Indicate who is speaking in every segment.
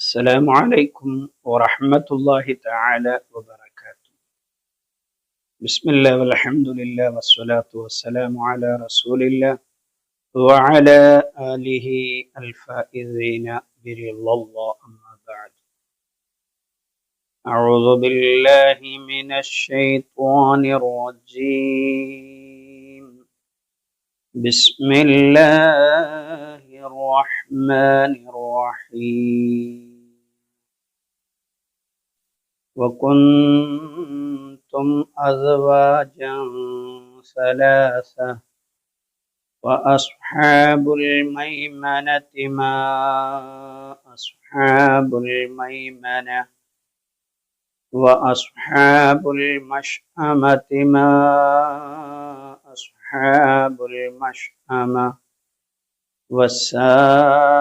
Speaker 1: السلام عليكم ورحمة الله تعالى وبركاته. بسم الله والحمد لله والصلاة والسلام على رسول الله وعلى آله الفائزين برضا الله أما بعد. أعوذ بالله من الشيطان الرجيم. بسم الله الرحمن الرحيم. وكنتم أزواجا ثلاثة وأصحاب الميمنة ما أصحاب الميمنة وأصحاب المشأمة ما أصحاب المشأمة والسابقون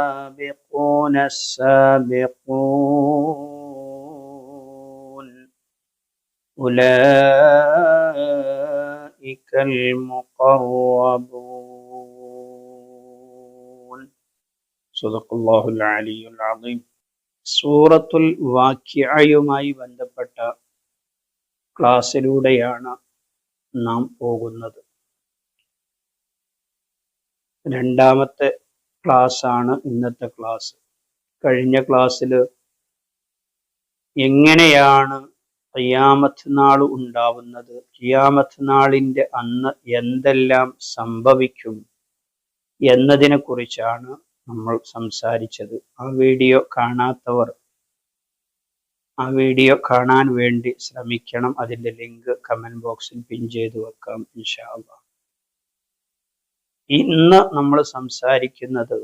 Speaker 1: السابقون. أولئك المقربون صدق الله العلي العظيم സൂറത്തുൽ വാക്യയുമായി ബന്ധപ്പെട്ട ക്ലാസ്സിലൂടെയാണ് നാം പോകുന്നത് രണ്ടാമത്തെ ക്ലാസ് ആണ് ഇന്നത്തെ ക്ലാസ് കഴിഞ്ഞ ക്ലാസ്സിൽ എങ്ങനെയാണ് ഖിയാമത്ത് നാൾ ഉണ്ടാവുന്നത്. ഖിയാമത്ത് നാളിന്റെ അന്ന് എന്തെല്ലാം സംഭവിക്കും എന്നതിനെ കുറിച്ചാണ് നമ്മൾ സംസാരിച്ചത്. ആ വീഡിയോ കാണാത്തവർ ആ വീഡിയോ കാണാൻ വേണ്ടി ശ്രമിക്കണം. അതിന്റെ ലിങ്ക് കമന്റ് ബോക്സിൽ പിൻ ചെയ്ത് വെക്കാം ഇൻഷാ അള്ളാ. ഇന്ന് നമ്മൾ സംസാരിക്കുന്നത്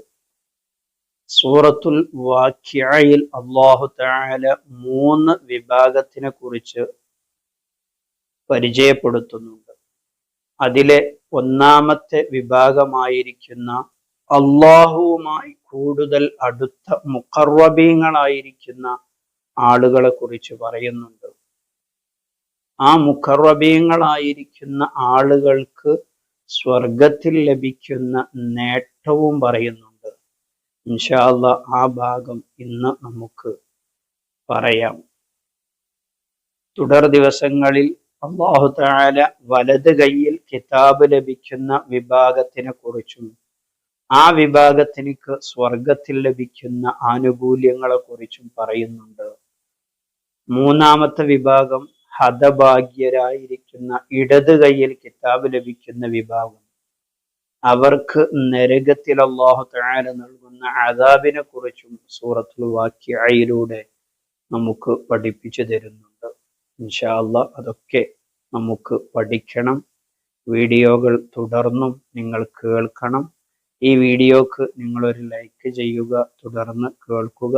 Speaker 1: സൂറത്തുൽ വാക്യയിൽ അള്ളാഹു താല മൂന്ന് വിഭാഗത്തിനെ കുറിച്ച് പരിചയപ്പെടുത്തുന്നുണ്ട്. അതിലെ ഒന്നാമത്തെ വിഭാഗമായിരിക്കുന്ന അള്ളാഹുവുമായി കൂടുതൽ അടുത്ത മുഖർവബീങ്ങളായിരിക്കുന്ന ആളുകളെ കുറിച്ച് പറയുന്നുണ്ട്. ആ മുഖർവബീങ്ങളായിരിക്കുന്ന ആളുകൾക്ക് സ്വർഗത്തിൽ ലഭിക്കുന്ന നേട്ടവും പറയുന്നുണ്ട് ഇൻഷാല്ല ആ ഭാഗം ഇന്ന് നമുക്ക് പറയാം. തുടർ ദിവസങ്ങളിൽ അള്ളാഹു താല വലത് കൈയിൽ കിതാബ് ലഭിക്കുന്ന വിഭാഗത്തിനെ കുറിച്ചും ആ വിഭാഗത്തിനിക്ക് സ്വർഗത്തിൽ ലഭിക്കുന്ന ആനുകൂല്യങ്ങളെ കുറിച്ചും പറയുന്നുണ്ട്. മൂന്നാമത്തെ വിഭാഗം ഹതഭാഗ്യരായിരിക്കുന്ന ഇടത് കൈയിൽ കിതാബ് ലഭിക്കുന്ന വിഭാഗം. അവർക്ക് നരകത്തിൽ അള്ളാഹു താല നൽകുന്ന അതാബിനെ കുറിച്ചും സൂറത്തുൽ വാക്യയിലൂടെ നമുക്ക് പഠിപ്പിച്ചു തരുന്നുണ്ട്. ഇൻഷാല്ല അതൊക്കെ നമുക്ക് പഠിക്കണം. വീഡിയോകൾ തുടർന്നും നിങ്ങൾ കേൾക്കണം. ഈ വീഡിയോക്ക് നിങ്ങളൊരു ലൈക്ക് ചെയ്യുക തുടർന്ന് കേൾക്കുക.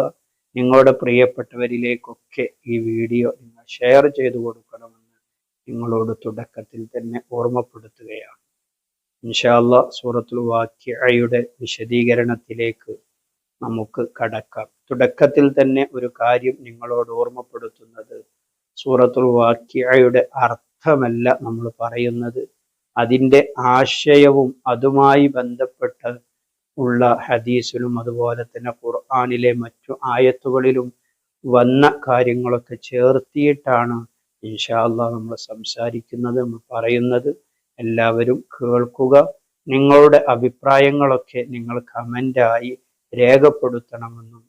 Speaker 1: നിങ്ങളുടെ പ്രിയപ്പെട്ടവരിലേക്കൊക്കെ ഈ വീഡിയോ നിങ്ങൾ ഷെയർ ചെയ്തു കൊടുക്കണമെന്ന് നിങ്ങളോട് തുടക്കത്തിൽ തന്നെ ഓർമ്മപ്പെടുത്തുകയാണ്. ഇൻഷാല്ല സൂറത്തുൽ വാക്യയുടെ വിശദീകരണത്തിലേക്ക് നമുക്ക് കടക്കാം. തുടക്കത്തിൽ തന്നെ ഒരു കാര്യം നിങ്ങളോട് ഓർമ്മപ്പെടുത്തുന്നത്. സൂറത്തുൽ വാക്യയുടെ അർത്ഥമല്ല നമ്മൾ പറയുന്നത്. അതിന്റെ ആശയവും അതുമായി ബന്ധപ്പെട്ട് ഉള്ള ഹദീസിലും അതുപോലെ തന്നെ ഖുർആാനിലെ മറ്റു ആയത്തുകളിലും വന്ന കാര്യങ്ങളൊക്കെ ചേർത്തിയിട്ടാണ് ഇൻഷാല്ല നമ്മൾ സംസാരിക്കുന്നത് നമ്മൾ പറയുന്നത്. എല്ലാവരും കേൾക്കുക. നിങ്ങളുടെ അഭിപ്രായങ്ങളൊക്കെ നിങ്ങൾ കമന്റായി രേഖപ്പെടുത്തണമെന്നും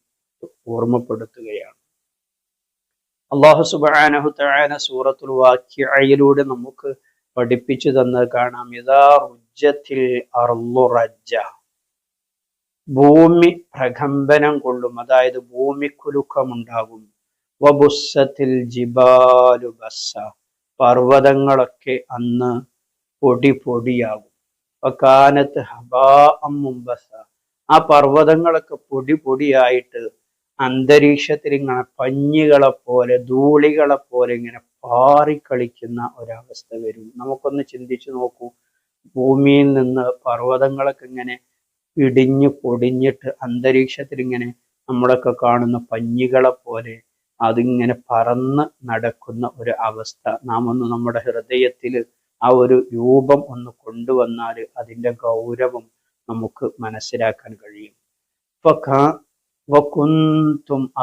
Speaker 1: ഓർമ്മപ്പെടുത്തുകയാണ്. അള്ളാഹു സുബാനഹു തആല സൂറത്തുൽ വാക്യയിലൂടെ നമുക്ക് പഠിപ്പിച്ചു തന്നത് കാണാം. യഥാ റുജ്ജത്തിൽ അർളു റജ്ജ. ഭൂമി പ്രകമ്പനം കൊള്ളും. അതായത് ഭൂമി വബുസത്തിൽ ജിബാലു ബസ്സ. പർവതങ്ങളൊക്കെ അന്ന് പൊടി പൊടിയാകും. കാനത്ത് ഹബാ അമ്മുമ്പസ ആ പർവതങ്ങളൊക്കെ പൊടി പൊടിയായിട്ട് അന്തരീക്ഷത്തിൽ ഇങ്ങനെ പഞ്ഞികളെ പോലെ ധൂളികളെ പോലെ ഇങ്ങനെ പാറിക്കളിക്കുന്ന ഒരവസ്ഥ വരും. നമുക്കൊന്ന് ചിന്തിച്ചു നോക്കൂ. ഭൂമിയിൽ നിന്ന് പർവതങ്ങളൊക്കെ ഇങ്ങനെ ഇടിഞ്ഞു പൊടിഞ്ഞിട്ട് അന്തരീക്ഷത്തിൽ ഇങ്ങനെ നമ്മളൊക്കെ കാണുന്ന പഞ്ഞികളെ പോലെ അതിങ്ങനെ പറന്ന് നടക്കുന്ന ഒരു അവസ്ഥ. നാം ഒന്ന് നമ്മുടെ ഹൃദയത്തിൽ ആ ഒരു രൂപം ഒന്ന് കൊണ്ടുവന്നാൽ അതിന്റെ ഗൗരവം നമുക്ക് മനസ്സിലാക്കാൻ കഴിയും.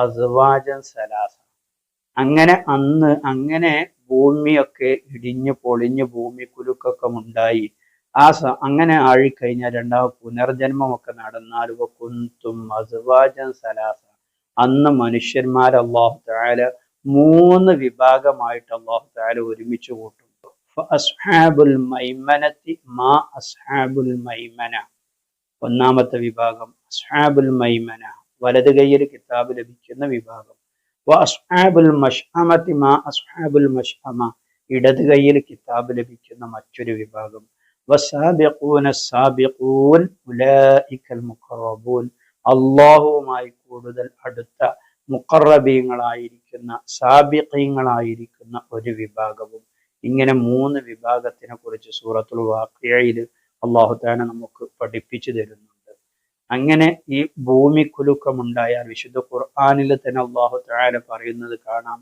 Speaker 1: അസ്വാജൻ സലാസ. അങ്ങനെ അന്ന് അങ്ങനെ ഭൂമിയൊക്കെ ഇടിഞ്ഞു പൊളിഞ്ഞു ഭൂമി കുലുക്കൊക്കെ ഉണ്ടായി. ആ സ അങ്ങനെ ആഴിക്കഴിഞ്ഞാൽ രണ്ടാമത് പുനർജന്മമൊക്കെ നടന്നാൽ വക്കുന്തും അസ്വാജൻ സലാസ. അന്ന് മനുഷ്യന്മാർ അള്ളാഹു താല മൂന്ന് വിഭാഗമായിട്ട് അള്ളാഹു താല ഒരുമിച്ച് കൂട്ടും. മാ അസ്ഹാബുൽ മൈമന ഒന്നാമത്തെ വിഭാഗം അസ്ഹാബുൽ മൈമന വലത് കൈയിൽ കിതാബ് ലഭിക്കുന്ന വിഭാഗം. വ അസ്ഹാബുൽ മഷ്അമത്തി മാ അസ്ഹാബുൽ മഷ്അമ ഇടത് കൈയിൽ കിതാബ് ലഭിക്കുന്ന മറ്റൊരു വിഭാഗം. വസാബിഖൂന സാബിഖൂൻ ഉലൈക്കൽ മുഖറബൂൻ അള്ളാഹുവുമായി കൂടുതൽ അടുത്ത മുഖറബീങ്ങളായിരിക്കുന്ന സാബിഖീങ്ങളായിരിക്കുന്ന ഒരു വിഭാഗവും ഇങ്ങനെ മൂന്ന് വിഭാഗത്തിനെ കുറിച്ച് സൂറത്തുൽ വാക്കിയയിൽ അള്ളാഹു താന നമുക്ക് പഠിപ്പിച്ചു തരുന്നുണ്ട്. അങ്ങനെ ഈ ഭൂമി കുലുക്കമുണ്ടായാൽ വിശുദ്ധ ഖുർആാനിൽ തന്നെ അള്ളാഹു താന പറയുന്നത് കാണാം.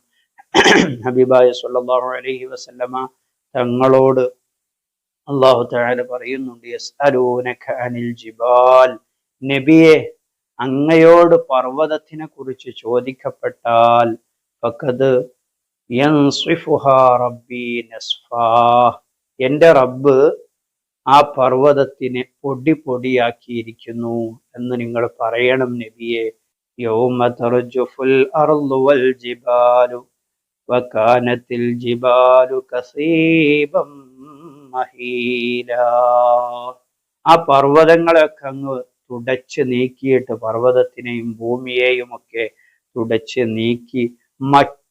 Speaker 1: ഹബീബായ സല്ലല്ലാഹു അലൈഹി വസല്ലമ തങ്ങളോട് അള്ളാഹു താല പറയുന്നുണ്ട് അനിൽ ജിബാൽ. നബിയെ അങ്ങയോട് പർവതത്തിനെ കുറിച്ച് ചോദിക്കപ്പെട്ടാൽ നസ്ഫാ എന്റെ റബ്ബ് ആ പർവതത്തിനെ പൊടി പൊടിയാക്കിയിരിക്കുന്നു എന്ന് നിങ്ങൾ പറയണം നബിയെ. ആ പർവതങ്ങളൊക്കെ അങ്ങ് തുടച്ച് നീക്കിയിട്ട് പർവതത്തിനെയും ഭൂമിയെയും ഒക്കെ തുടച്ച് നീക്കി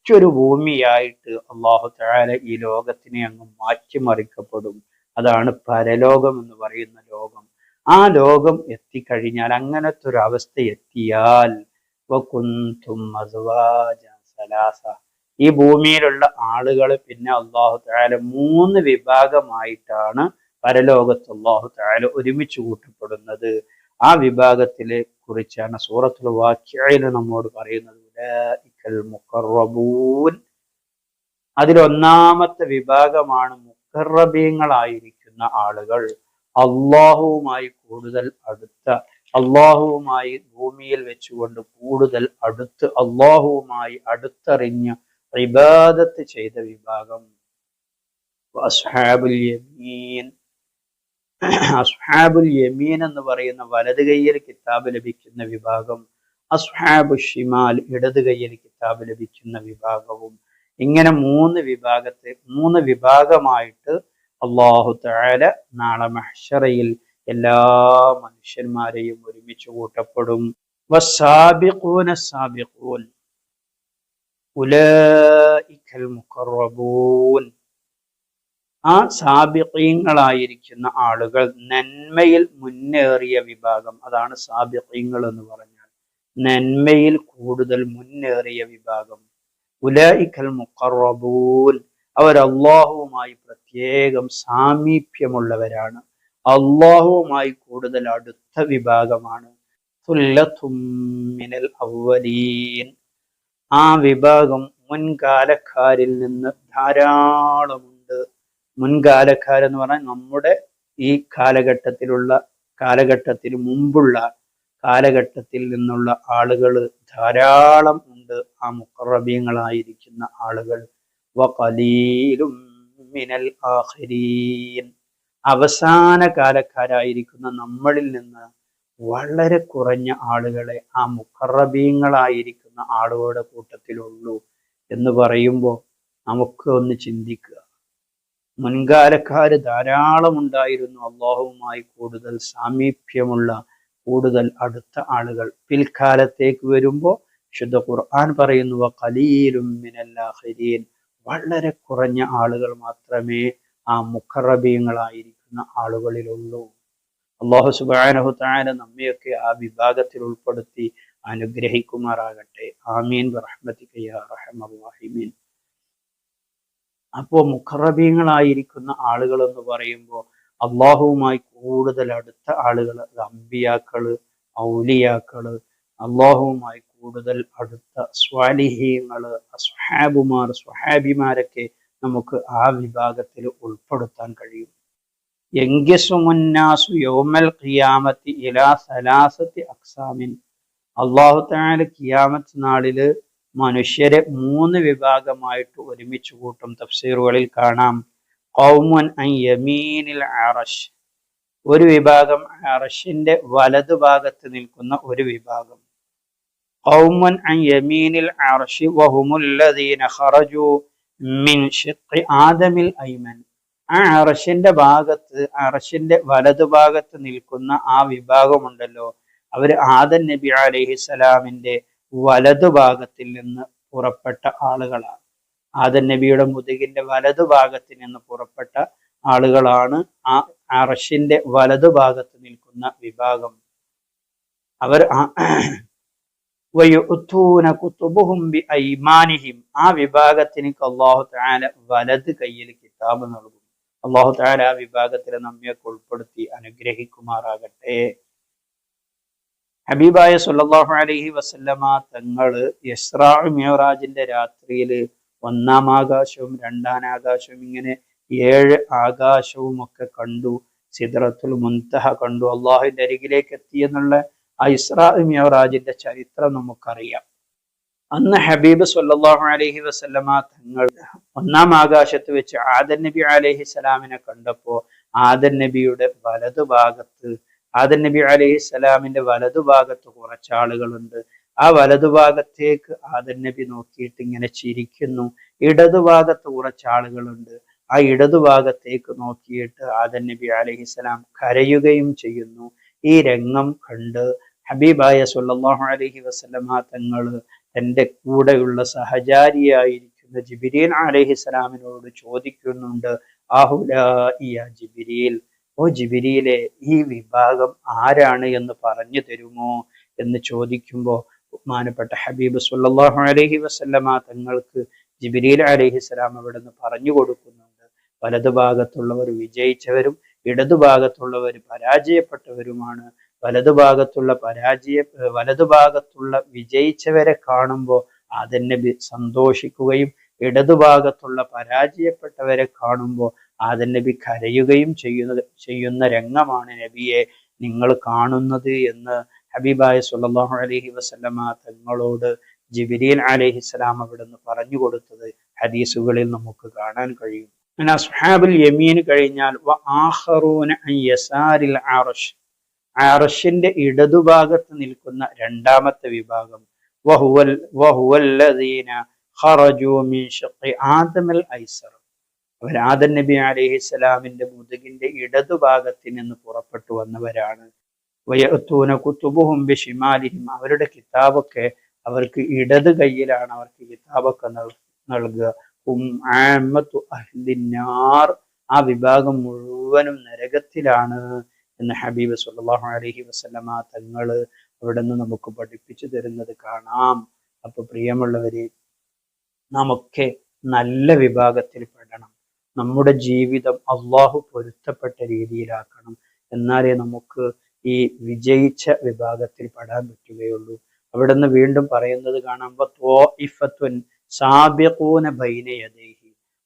Speaker 1: മറ്റൊരു ഭൂമിയായിട്ട് അള്ളാഹു താല ഈ ലോകത്തിനെ അങ്ങ് മാറ്റിമറിക്കപ്പെടും. അതാണ് പരലോകം എന്ന് പറയുന്ന ലോകം. ആ ലോകം എത്തിക്കഴിഞ്ഞാൽ അങ്ങനത്തെ ഒരു അവസ്ഥ എത്തിയാൽ ഈ ഭൂമിയിലുള്ള ആളുകൾ പിന്നെ അള്ളാഹു താല മൂന്ന് വിഭാഗമായിട്ടാണ് പരലോകത്ത് അള്ളാഹു താല ഒരുമിച്ച് കൂട്ടപ്പെടുന്നത്. ആ വിഭാഗത്തിലെ കുറിച്ചാണ് സൂറത്തുൽ വാക്യയിൽ നമ്മോട് പറയുന്നത്. അതിലൊന്നാമത്തെ വിഭാഗമാണ് മുഖറബീങ്ങളായിരിക്കുന്ന ആളുകൾ. അള്ളാഹുവുമായി കൂടുതൽ അടുത്ത അള്ളാഹുവുമായി ഭൂമിയിൽ വെച്ചുകൊണ്ട് കൂടുതൽ അടുത്ത് അള്ളാഹുവുമായി അടുത്തറിഞ്ഞ് ഇബാദത്ത് ചെയ്ത വിഭാഗം. അസ്ഹാബുൽ യമീൻ. അസ്ഹാബുൽ യമീൻ എന്ന് പറയുന്ന വലത് കയ്യിൽ കിതാബ് ലഭിക്കുന്ന വിഭാഗം. അസ്ഹാബു ഷിമാൽ ഇടത് കയ്യിൽ കിതാബ് ലഭിക്കുന്ന വിഭാഗവും. ഇങ്ങനെ മൂന്ന് വിഭാഗത്തെ മൂന്ന് വിഭാഗമായിട്ട് അള്ളാഹു തആല നാളെ മഹ്ശറയിൽ എല്ലാ മനുഷ്യന്മാരെയും ഒരുമിച്ച് കൂട്ടപ്പെടും. ആ സാബിഖീങ്ങളായിരിക്കുന്ന ആളുകൾ നന്മയിൽ മുന്നേറിയ വിഭാഗം. അതാണ് സാബിഖീങ്ങൾ എന്ന് പറഞ്ഞാൽ നന്മയിൽ കൂടുതൽ മുന്നേറിയ വിഭാഗം. ഉലൈക്കൽ മുഖറബൂൻ. അവർ അള്ളാഹുവുമായി പ്രത്യേകം സാമീപ്യമുള്ളവരാണ്. അള്ളാഹുവുമായി കൂടുതൽ അടുത്ത വിഭാഗമാണ്. തുല്ലത്തുമ്മിനൽ മിനൽ അവലീൻ ആ വിഭാഗം മുൻകാലക്കാരിൽ നിന്ന് ധാരാളമുണ്ട്. മുൻകാലക്കാരെന്ന് പറഞ്ഞാൽ നമ്മുടെ ഈ കാലഘട്ടത്തിലുള്ള കാലഘട്ടത്തിന് മുമ്പുള്ള കാലഘട്ടത്തിൽ നിന്നുള്ള ആളുകൾ ധാരാളം ഉണ്ട്. ആ മുക്കറബിയങ്ങളായിരിക്കുന്ന ആളുകൾ. മിനൽ ആഖിരീൻ. അവസാന കാലക്കാരായിരിക്കുന്ന നമ്മളിൽ നിന്ന് വളരെ കുറഞ്ഞ ആളുകളെ ആ മുക്കറബീങ്ങളായിരിക്കുന്ന ആളുകളുടെ കൂട്ടത്തിലുള്ളൂ എന്ന് പറയുമ്പോൾ നമുക്ക് ഒന്ന് ചിന്തിക്കുക. മുൻകാലക്കാർ ധാരാളം ഉണ്ടായിരുന്നു. അള്ളാഹുവുമായി കൂടുതൽ സാമീപ്യമുള്ള കൂടുതൽ അടുത്ത ആളുകൾ. പിൽക്കാലത്തേക്ക് വരുമ്പോൾ ശുദ്ധ ഖുർആൻ പറയുന്നു കലീലും വളരെ കുറഞ്ഞ ആളുകൾ മാത്രമേ ആ മുഖറബീങ്ങളായിരിക്കുന്ന ആളുകളിലുള്ളൂ. അള്ളാഹു സുബാനഹു താന നമ്മയൊക്കെ ആ വിഭാഗത്തിൽ ഉൾപ്പെടുത്തി അനുഗ്രഹിക്കുമാറാകട്ടെ. ആമീൻ. അപ്പോ മുഖറബീങ്ങളായിരിക്കുന്ന ആളുകൾ എന്ന് പറയുമ്പോൾ അള്ളാഹുവുമായി കൂടുതൽ അടുത്ത ആളുകൾ അത് അമ്പിയാക്കൾ ഔലിയാക്കൾ അള്ളാഹുവുമായി കൂടുതൽ അടുത്ത സ്വാലിഹീങ്ങൾ സ്വഹാബുമാർ സ്വഹാബിമാരൊക്കെ നമുക്ക് ആ വിഭാഗത്തിൽ ഉൾപ്പെടുത്താൻ കഴിയും. യങ്കിസുമുന്നാസു യൗമൽ ഖിയാമത്തി ഇലാ സലാസത്തി അക്സാമിൻ. അള്ളാഹു താല കിയാമത്ത് നാളിൽ മനുഷ്യരെ മൂന്ന് വിഭാഗമായിട്ട് ഒരുമിച്ച് കൂട്ടും. തഫ്സീറുകളിൽ കാണാം. കൗമുൻ യമീനിൽ അറഷ്. ഒരു വിഭാഗം അറഷിന്റെ വലതുഭാഗത്ത് നിൽക്കുന്ന ഒരു വിഭാഗം. കൗമുൻ യമീനിൽ അറഷി. വഹുമുല്ലദീന ഖറജു മിൻ ആദമിൽ ഐമൻ. ആ അറഷിന്റെ ഭാഗത്ത് അറഷിന്റെ വലതുഭാഗത്ത് നിൽക്കുന്ന ആ വിഭാഗമുണ്ടല്ലോ. അവർ ആദൻ നബി അലഹിസലാമിന്റെ വലതുഭാഗത്തിൽ നിന്ന് പുറപ്പെട്ട ആളുകളാണ്. ആദൻ നബിയുടെ മുതുകിന്റെ വലതുഭാഗത്തിൽ നിന്ന് പുറപ്പെട്ട ആളുകളാണ് ആ അറഷിന്റെ വലതുഭാഗത്ത് നിൽക്കുന്ന വിഭാഗം. അവർ ആ വിഭാഗത്തിന് അള്ളാഹു താല വലത് കയ്യിൽ കിതാബ് നൽകും. അള്ളാഹു താല ആ വിഭാഗത്തിലെ നമ്മെ ഉൾപ്പെടുത്തി അനുഗ്രഹിക്കുമാറാകട്ടെ. ഹബീബായ സുല്ലാഹു അലഹി വസല്ലമ തങ്ങൾ യസ്രാ മിയറാജിന്റെ രാത്രിയിൽ ഒന്നാം ആകാശവും രണ്ടാം ആകാശവും ഇങ്ങനെ ഏഴ് ആകാശവും ഒക്കെ കണ്ടു. സിദ്രത്തുൽ മുൻതഹ കണ്ടു. അള്ളാഹുവിന്റെ അരികിലേക്ക് എത്തി എന്നുള്ള ആ ഇസ്രാ മിയറാജിന്റെ ചരിത്രം നമുക്കറിയാം. അന്ന് ഹബീബ് സല്ലാഹു അലഹി വസ്ലമ തങ്ങൾ ഒന്നാം ആകാശത്ത് വെച്ച് ആദൻ നബി അലഹി സ്വലാമിനെ കണ്ടപ്പോ ആദൻ നബിയുടെ വലതുഭാഗത്ത് ആദൻ നബി അലഹി സ്വലാമിന്റെ വലതുഭാഗത്ത് ഭാഗത്ത് ആളുകളുണ്ട് ആ വലതുഭാഗത്തേക്ക് ആദൻ നബി നോക്കിയിട്ട് ഇങ്ങനെ ചിരിക്കുന്നു. ഇടതുഭാഗത്ത് കുറച്ച് ആളുകളുണ്ട്. ആ ഇടതുഭാഗത്തേക്ക് നോക്കിയിട്ട് ആദൻ നബി അലഹിസ്സലാം കരയുകയും ചെയ്യുന്നു. ഈ രംഗം കണ്ട് ഹബീബായ സുല്ലാഹു അലഹി വസ്ലമ തങ്ങൾ തന്റെ കൂടെയുള്ള സഹചാരിയായിരിക്കുന്ന ജിബിരീൻ അലഹി സ്വലാമിനോട് ചോദിക്കുന്നുണ്ട് ആഹുല ജിബിരിയിൽ ഓ ജിബിരിയിലെ ഈ വിഭാഗം ആരാണ് എന്ന് പറഞ്ഞു തരുമോ? എന്ന് ചോദിക്കുമ്പോൾ ബഹുമാനപ്പെട്ട ഹബീബ് സുല്ലാഹു അലഹി വസ്ലമ തങ്ങൾക്ക് ജിബിരിൽ അലഹിസ്സലാം അവിടെ നിന്ന് പറഞ്ഞു കൊടുക്കുന്നുണ്ട്. വലതുഭാഗത്തുള്ളവർ വിജയിച്ചവരും ഇടതുഭാഗത്തുള്ളവർ പരാജയപ്പെട്ടവരുമാണ്. വലതുഭാഗത്തുള്ള പരാജയ വലതുഭാഗത്തുള്ള വിജയിച്ചവരെ കാണുമ്പോൾ അതെന്നെ സന്തോഷിക്കുകയും ഇടതുഭാഗത്തുള്ള പരാജയപ്പെട്ടവരെ കാണുമ്പോൾ ആദൻ നബി കരയുകയും ചെയ്യുന്ന ചെയ്യുന്ന രംഗമാണ് നബിയെ നിങ്ങൾ കാണുന്നത് എന്ന് ഹബീബായ സുല്ലാഹു അലഹി വസ്ലമ തങ്ങളോട് ജിബിരിയൻ അലഹിസ്സലാം അവിടുന്ന് പറഞ്ഞു കൊടുത്തത് ഹദീസുകളിൽ നമുക്ക് കാണാൻ കഴിയും. അസ്ഹാബുൽ യമീൻ കഴിഞ്ഞാൽ ആറഷിന്റെ ഇടതുഭാഗത്ത് നിൽക്കുന്ന രണ്ടാമത്തെ വിഭാഗം. വഹുവൽ വഹുവല്ലദീന ഖറജു ആദമൽ ഐസർ. നബി അലൈഹി സ്വലാമിന്റെ മുതുകിന്റെ ഇടതുഭാഗത്തിൽ നിന്ന് പുറപ്പെട്ടു വന്നവരാണ്. വയത്തൂന കുത്തുബുഹും ബിഷിമാലിഹിം. അവരുടെ കിതാബൊക്കെ അവർക്ക് ഇടത് കയ്യിലാണ് അവർക്ക് കിതാബൊക്കെ നൽകുക. അഹ്ലിന്നാർ. ആ വിഭാഗം മുഴുവനും നരകത്തിലാണ് എന്ന് ഹബീബ് സുല്ലാഹു അലഹി വസ്ലമ തങ്ങൾ അവിടെ നിന്ന് നമുക്ക് പഠിപ്പിച്ചു തരുന്നത് കാണാം. അപ്പൊ പ്രിയമുള്ളവരെ നമുക്കെ നല്ല വിഭാഗത്തിൽ പെടണം. നമ്മുടെ ജീവിതം അള്ളാഹു പൊരുത്തപ്പെട്ട രീതിയിലാക്കണം. എന്നാലേ നമുക്ക് ഈ വിജയിച്ച വിഭാഗത്തിൽ പെടാൻ പറ്റുകയുള്ളൂ. അവിടെ നിന്ന് വീണ്ടും പറയുന്നത് കാണുമ്പോൾ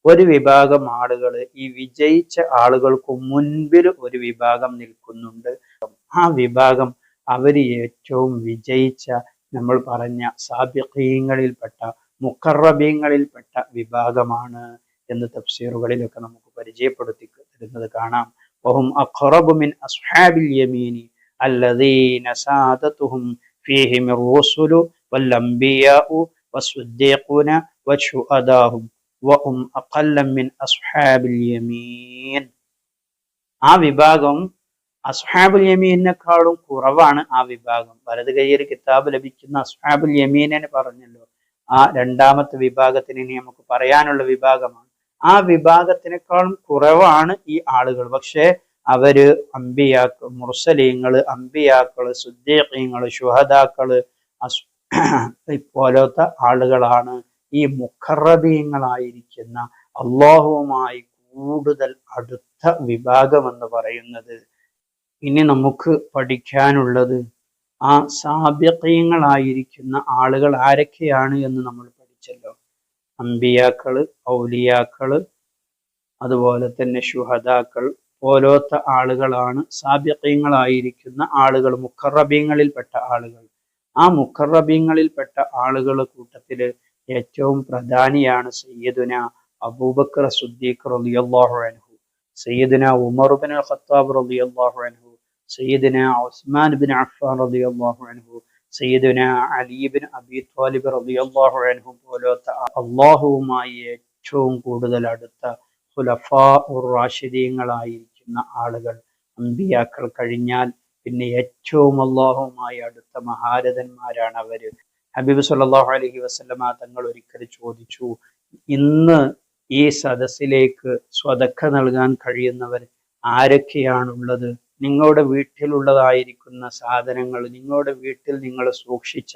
Speaker 1: ഒരു വിഭാഗം ആളുകൾ ഈ വിജയിച്ച ആളുകൾക്ക് മുൻപിൽ ഒരു വിഭാഗം നിൽക്കുന്നുണ്ട്. ആ വിഭാഗം അവർ ഏറ്റവും വിജയിച്ച നമ്മൾ പറഞ്ഞ സാബിഖീങ്ങളിൽപ്പെട്ട മുക്കറബീങ്ങളിൽപ്പെട്ട വിഭാഗമാണ് എന്ന് തഫ്സീറുകളിലൊക്കെ നമുക്ക് പരിചയപ്പെടുത്തി തരുന്നത് കാണാം. وهم أقرب من أصحاب اليمين الذين سادتهم فيهم الرسل والأنبياء والصديقون والشهداء وهم أقل من أصحاب اليمين ആ വിഭാഗം അസ്ഹാബുൽ യമീനേക്കാളും കുറവാണ് ആ വിഭാഗം വലത് കയ്യിൽ കിതാബ് ലഭിക്കുന്ന അസ്ഹാബുൽ യമീനെ പറഞ്ഞല്ലോ ആ രണ്ടാമത്തെ വിഭാഗത്തിന് ഇനി നമുക്ക് പറയാനുള്ള വിഭാഗമാണ് ആ വിഭാഗത്തിനേക്കാളും കുറവാണ് ഈ ആളുകൾ. പക്ഷേ അവർ അമ്പിയാക്കൾ മുർസലീങ്ങൾ അമ്പിയാക്കൾ സുദ്ദീഖീങ്ങൾ ശുഹദാക്കൾ പോലത്തെ ആളുകളാണ് ഈ മുഖറബീങ്ങളായിരിക്കുന്ന അള്ളാഹുവുമായി കൂടുതൽ അടുത്ത വിഭാഗം എന്ന് പറയുന്നത്. ഇനി നമുക്ക് പഠിക്കാനുള്ളത് ആ സാബ്യങ്ങളായിരിക്കുന്ന ആളുകൾ ആരൊക്കെയാണ് എന്ന് നമ്മൾ അമ്പിയാക്കൾ ഔലിയാക്കൾ അതുപോലെ തന്നെ ഷുഹദാക്കൾ പോലോത്ത ആളുകളാണ് സാബ്യക്കയങ്ങളായിരിക്കുന്ന ആളുകൾ മുഖറബീങ്ങളിൽപ്പെട്ട ആളുകൾ. ആ മുഖറബീങ്ങളിൽപ്പെട്ട ആളുകൾ കൂട്ടത്തിൽ ഏറ്റവും പ്രധാനിയാണ് സയ്യദുന അബൂബക്കർ സുദ്ദീഖ് റളിയല്ലാഹു അൻഹു സയ്യദുന ഉമർ ബിൻ ഖത്താബ് റളിയല്ലാഹു അൻഹു സയ്യദുന ഉസ്മാൻ ബിൻ അഫ്ഫാൻ റളിയല്ലാഹു അൻഹു സയ്യദുന അലി ബിൻ അബി ത്വാലിബ് റളിയല്ലാഹു അൻഹു പോലത്തെ അള്ളാഹുവുമായി ഏറ്റവും കൂടുതൽ അടുത്ത ഖുലഫാ ഉർ റാഷിദീങ്ങളായിരിക്കുന്ന ആളുകൾ അമ്പിയാക്കൾ കഴിഞ്ഞാൽ പിന്നെ ഏറ്റവും അള്ളാഹുമായി അടുത്ത മഹാരഥന്മാരാണ് അവർ. ഹബീബ് സല്ലാഹു അലഹി വസ്ലമ തങ്ങൾ ഒരിക്കൽ ചോദിച്ചു ഇന്ന് ഈ സദസ്സിലേക്ക് സ്വതക്ക നൽകാൻ കഴിയുന്നവർ ആരൊക്കെയാണുള്ളത്? നിങ്ങളുടെ വീട്ടിലുള്ളതായിരിക്കുന്ന സാധനങ്ങൾ നിങ്ങളുടെ വീട്ടിൽ നിങ്ങൾ സൂക്ഷിച്ച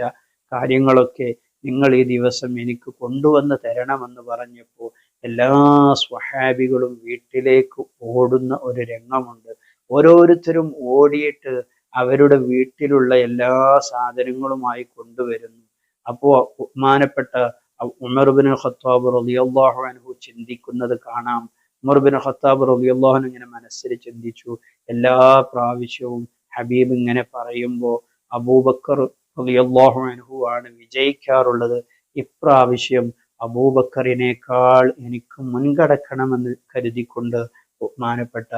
Speaker 1: കാര്യങ്ങളൊക്കെ നിങ്ങൾ ഈ ദിവസം എനിക്ക് കൊണ്ടുവന്ന് തരണമെന്ന് പറഞ്ഞപ്പോൾ എല്ലാ സ്വഹാബികളും വീട്ടിലേക്ക് ഓടുന്ന ഒരു രംഗമുണ്ട്. ഓരോരുത്തരും ഓടിയിട്ട് അവരുടെ വീട്ടിലുള്ള എല്ലാ സാധനങ്ങളുമായി കൊണ്ടുവരുന്നു. അപ്പോ ബഹുമാനപ്പെട്ട ഉമർബിൻ ഖത്താബ് റളിയല്ലാഹു അൻഹു ചിന്തിക്കുന്നത് കാണാം ഉമർബിൻ ഖത്താബ് റളിയല്ലാഹു ഇങ്ങനെ മനസ്സിൽ ചിന്തിച്ചു. എല്ലാ പ്രാവശ്യവും ഹബീബ് ഇങ്ങനെ പറയുമ്പോൾ അബൂബക്കർ റളിയല്ലാഹു അൻഹു ആണ് വിജയിക്കാറുള്ളത്. ഇപ്രാവശ്യം അബൂബക്കറിനേക്കാൾ എനിക്ക് മുൻകടക്കണമെന്ന് കരുതിക്കൊണ്ട് ബഹുമാനപ്പെട്ട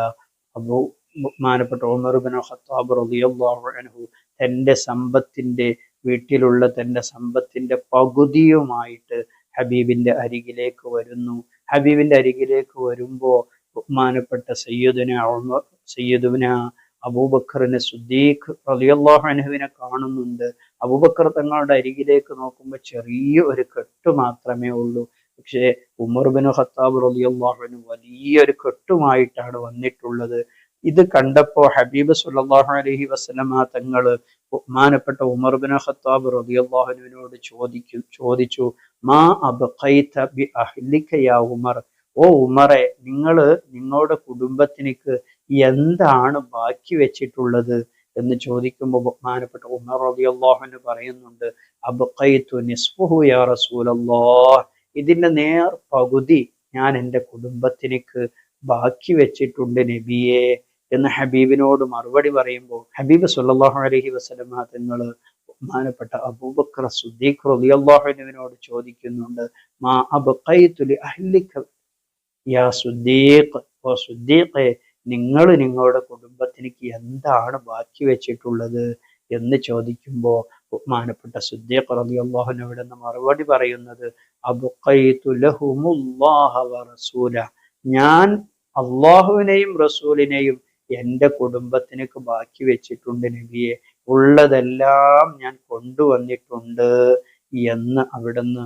Speaker 1: അബൂ ബഹുമാനപ്പെട്ട ഉമർബിൻ ഖത്താബ് റളിയല്ലാഹു അൻഹു തന്റെ സമ്പത്തിന്റെ വീട്ടിലുള്ള തന്റെ സമ്പത്തിന്റെ പകുതിയുമായിട്ട് ഹബീബിന്റെ അരികിലേക്ക് വരുന്നു. ഹബീബിന്റെ അരികിലേക്ക് വരുമ്പോൾ ബഹുമാനപ്പെട്ട സയ്യദിന സയ്യദുവിന അബൂബക്കറിനെ സുദ്ദീഖ് റളിയല്ലാഹു അൻഹുവിനെ കാണുന്നുണ്ട്. അബൂബക്കർ തങ്ങളുടെ അരികിലേക്ക് നോക്കുമ്പോൾ ചെറിയ ഒരു കെട്ട് മാത്രമേ ഉള്ളൂ. പക്ഷേ ഉമർ ബിൻ ഖത്താബ് റളിയല്ലാഹു അൻഹു വലിയൊരു കെട്ടുമായിട്ടാണ് വന്നിട്ടുള്ളത്. ഇത് കണ്ടപ്പോൾ ഹബീബ് സുല്ലാഹു അലഹി വസ്ലമ തങ്ങൾ ബഹുമാനപ്പെട്ട ഉമർ ബിൻ ഖത്താബ് റബിയുല്ലാഹുനുവിനോട് ചോദിച്ചു ചോദിച്ചു മാ അബ്ഖൈത ബി അഹ്ലിക യാ ഉമർ? ഓ ഉമറെ നിങ്ങൾ നിങ്ങളുടെ കുടുംബത്തിനിക്ക് എന്താണ് ബാക്കി വെച്ചിട്ടുള്ളത്? എന്ന് ചോദിക്കുമ്പോൾ ബഹുമാനപ്പെട്ട ഉമർ റളിയല്ലാഹു പറയുന്നുണ്ട് അബ്ഖൈത്തു നിസ്ഫുഹു യാ റസൂലല്ലാഹ്. ഇതിന്റെ നേർ പകുതി ഞാൻ എന്റെ കുടുംബത്തിനിക്ക് ബാക്കി വെച്ചിട്ടുണ്ട് നബിയെ. എന്ന് ഹബീബിനോട് മറുപടി പറയുമ്പോൾ ഹബീബ് സല്ലല്ലാഹു അലഹി വസ്ലമ തങ്ങൾ ബഹുമാനപ്പെട്ട അബൂബക്കർ സുദ്ദീഖ് റളിയല്ലാഹുവിനോട് ചോദിക്കുന്നുണ്ട് മാ അബ്ഖൈതു ലി അഹ്ലിക യാ ഓ നിങ്ങൾ നിങ്ങളുടെ കുടുംബത്തിന് എന്താണ് ബാക്കി വെച്ചിട്ടുള്ളത്? എന്ന് ചോദിക്കുമ്പോൾ ബഹുമാനപ്പെട്ട സുദ്ദീഖ് റളിയല്ലാഹു അൻഹു മറുപടി പറയുന്നത് അബ്ഖൈതു ലഹുമുല്ലാഹ വ റസൂല ഞാൻ അള്ളാഹുവിനെയും റസൂലിനെയും എന്റെ കുടുംബത്തിനൊക്കെ ബാക്കി വെച്ചിട്ടുണ്ട് നബിയെ. ഉള്ളതെല്ലാം ഞാൻ കൊണ്ടുവന്നിട്ടുണ്ട് എന്ന് അവിടുന്ന്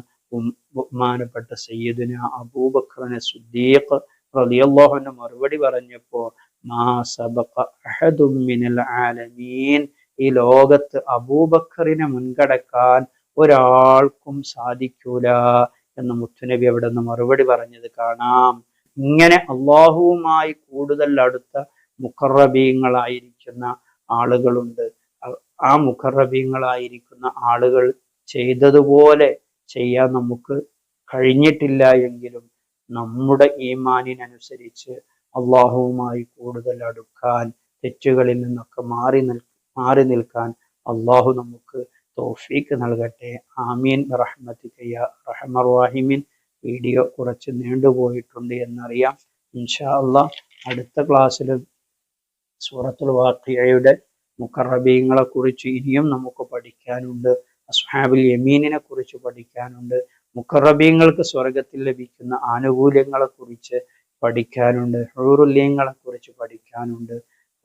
Speaker 1: ബഹുമാനപ്പെട്ട സയ്യിദിന അബൂബക്രനെ സുദ്ദീഖ് റളിയല്ലാഹുവിന്റെ മറുപടി പറഞ്ഞപ്പോ മാ സബഖ അഹദും മിനൽ ആലമീൻ. ഈ ലോകത്ത് അബൂബക്കറിനെ മുൻകടക്കാൻ ഒരാൾക്കും സാധിക്കൂല എന്ന് മുത്തുനബി അവിടെ നിന്ന് മറുപടി പറഞ്ഞത് കാണാം. ഇങ്ങനെ അള്ളാഹുവുമായി കൂടുതൽ അടുത്ത മുഖറബീങ്ങളായിരിക്കുന്ന ആളുകളുണ്ട്. ആ മുഖറബീങ്ങളായിരിക്കുന്ന ആളുകൾ ചെയ്തതുപോലെ ചെയ്യാൻ നമുക്ക് കഴിഞ്ഞിട്ടില്ല എങ്കിലും നമ്മുടെ ഈമാനിനനുസരിച്ച് അള്ളാഹുവുമായി കൂടുതൽ അടുക്കാൻ തെറ്റുകളിൽ നിന്നൊക്കെ മാറി നിൽ മാറി നിൽക്കാൻ അള്ളാഹു നമുക്ക് തോഫീക്ക് നൽകട്ടെ. ആമീൻ. റഹ്മത്തിക്കയ്യ റഹമർ വാഹിമീൻ വീഡിയോ കുറച്ച് നീണ്ടുപോയിട്ടുണ്ട് എന്നറിയാം. ഇൻഷാ അള്ളാഹ് അടുത്ത ക്ലാസ്സിൽ സൂറത്തുൽ വാഖിയയുടെ മുക്കറബീങ്ങളെ കുറിച്ച് ഇനിയും നമുക്ക് പഠിക്കാനുണ്ട്. അസ്ഹാബുൽ യമീനിനെ കുറിച്ച് പഠിക്കാനുണ്ട്. മുക്കറബീങ്ങൾക്ക് സ്വർഗത്തിൽ ലഭിക്കുന്ന ആനുകൂല്യങ്ങളെ കുറിച്ച് പഠിക്കാനുണ്ട്. ഹൂറുല്യങ്ങളെ കുറിച്ച് പഠിക്കാനുണ്ട്.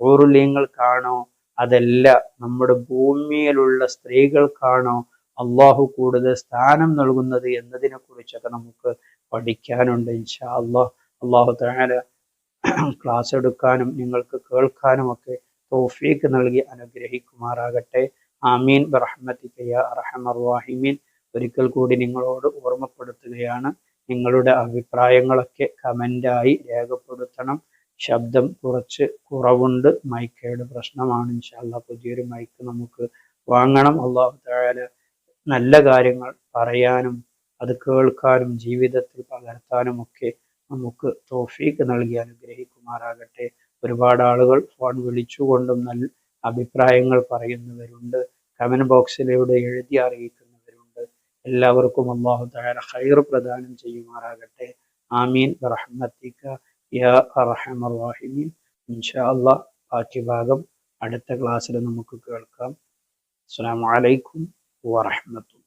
Speaker 1: ഹൂറുല്യങ്ങൾക്കാണോ അതല്ല നമ്മുടെ ഭൂമിയിലുള്ള സ്ത്രീകൾക്കാണോ അള്ളാഹു കൂടുതൽ സ്ഥാനം നൽകുന്നത് എന്നതിനെ കുറിച്ചൊക്കെ നമുക്ക് പഠിക്കാനുണ്ട് ഇൻഷാ അള്ളാഹ് അള്ളാഹു താല ക്ലാസ് എടുക്കാനും നിങ്ങൾക്ക് കേൾക്കാനും ഒക്കെ തോഫീക്ക് നൽകി അനുഗ്രഹിക്കുമാറാകട്ടെ. ആമീൻ. ബറഹ്മത്തിക്കയ ഒരിക്കൽ കൂടി നിങ്ങളോട് ഓർമ്മപ്പെടുത്തുകയാണ്. നിങ്ങളുടെ അഭിപ്രായങ്ങളൊക്കെ കമന്റായി രേഖപ്പെടുത്തണം. ശബ്ദം കുറച്ച് കുറവുണ്ട്. മൈക്കയുടെ പ്രശ്നമാണ്. ഇൻഷാല്ല പുതിയൊരു മൈക്ക് നമുക്ക് വാങ്ങണം. അള്ളാഹു താല നല്ല കാര്യങ്ങൾ പറയാനും അത് കേൾക്കാനും ജീവിതത്തിൽ പകർത്താനും ഒക്കെ നമുക്ക് തോഫീക്ക് നൽകി അനുഗ്രഹിക്കുമാറാകട്ടെ. ഒരുപാട് ആളുകൾ ഫോൺ വിളിച്ചുകൊണ്ടും നല്ല അഭിപ്രായങ്ങൾ പറയുന്നവരുണ്ട്. കമന്റ് ബോക്സിലൂടെ എഴുതി അറിയിക്കുന്നവരുണ്ട്. എല്ലാവർക്കും അള്ളാഹു താര ഹൈർ പ്രദാനം ചെയ്യുമാറാകട്ടെ. ആമീൻ. റഹ്മത്തിക്ക യാ ഇൻഷാ അള്ളാ ബാക്കി ഭാഗം അടുത്ത ക്ലാസ്സിൽ നമുക്ക് കേൾക്കാം. അസ്സാം വലൈക്കും വറഹമത്തുള്ള